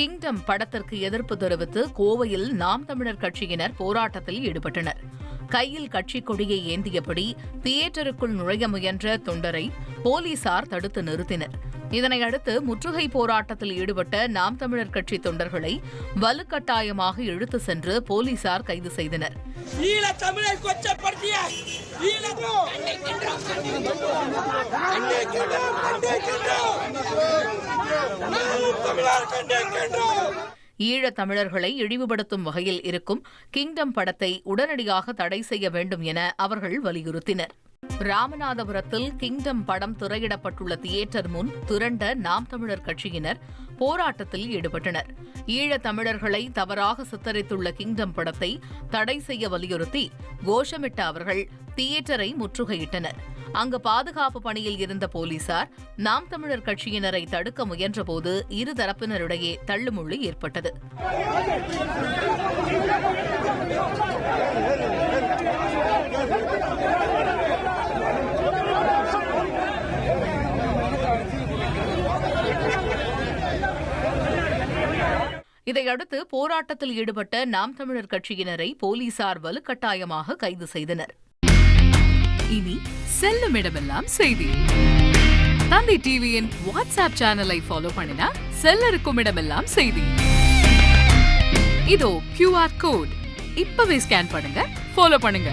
Kingdom படத்திற்கு எதிர்ப்பு தெரிவித்து கோவையில் நாம் தமிழர் கட்சியினர் போராட்டத்தில் ஈடுபட்டனர். கையில் கட்சிக் கொடியை ஏந்தியபடி தியேட்டருக்குள் நுழைய முயன்ற தொண்டரை போலீசார் தடுத்து நிறுத்தினர். இதனையடுத்து முற்றுகை போராட்டத்தில் ஈடுபட்ட நாம் தமிழர் கட்சி தொண்டர்களை வலுக்கட்டாயமாக இழுத்து சென்று போலீசார் கைது செய்தனர். தமிழர். ஈழத் தமிழர்களை இழிவுபடுத்தும் வகையில் இருக்கும் கிங்டம் படத்தை உடனடியாக தடை செய்ய வேண்டும் என அவர்கள் வலியுறுத்தினர். ராமநாதபுரத்தில் கிங்டம் படம் திரையிடப்பட்டுள்ள தியேட்டர் முன் திரண்ட நாம் தமிழர் கட்சியினர் போராட்டத்தில் ஈடுபட்டனர். ஈழத் தமிழர்களை தவறாக சித்தரித்துள்ள கிங்டம் படத்தை தடை செய்ய வலியுறுத்தி கோஷமிட்ட அவர்கள் தியேட்டரை முற்றுகையிட்டனர். அங்கு பாதுகாப்பு பணியில் இருந்த போலீசார் நாம் தமிழர் கட்சியினரை தடுக்க முயன்றபோது இருதரப்பினரிடையே தள்ளுமுள்ளு ஏற்பட்டது. இதையடுத்து போராட்டத்தில் ஈடுபட்ட நாம் தமிழர் கட்சியினரை போலீசார் வலுக்கட்டாயமாக கைது செய்தனர். இனி செல்லும் இடமெல்லாம் செய்தி. தந்தை டிவியின் வாட்ஸ்அப் சேனலை ஃபாலோ பண்ணினா செல்ல இருக்கும் இடமெல்லாம் செய்தி. இதோ கியூஆர் கோட் இப்பவே ஸ்கேன் பண்ணுங்க ஃபாலோ பண்ணுங்க.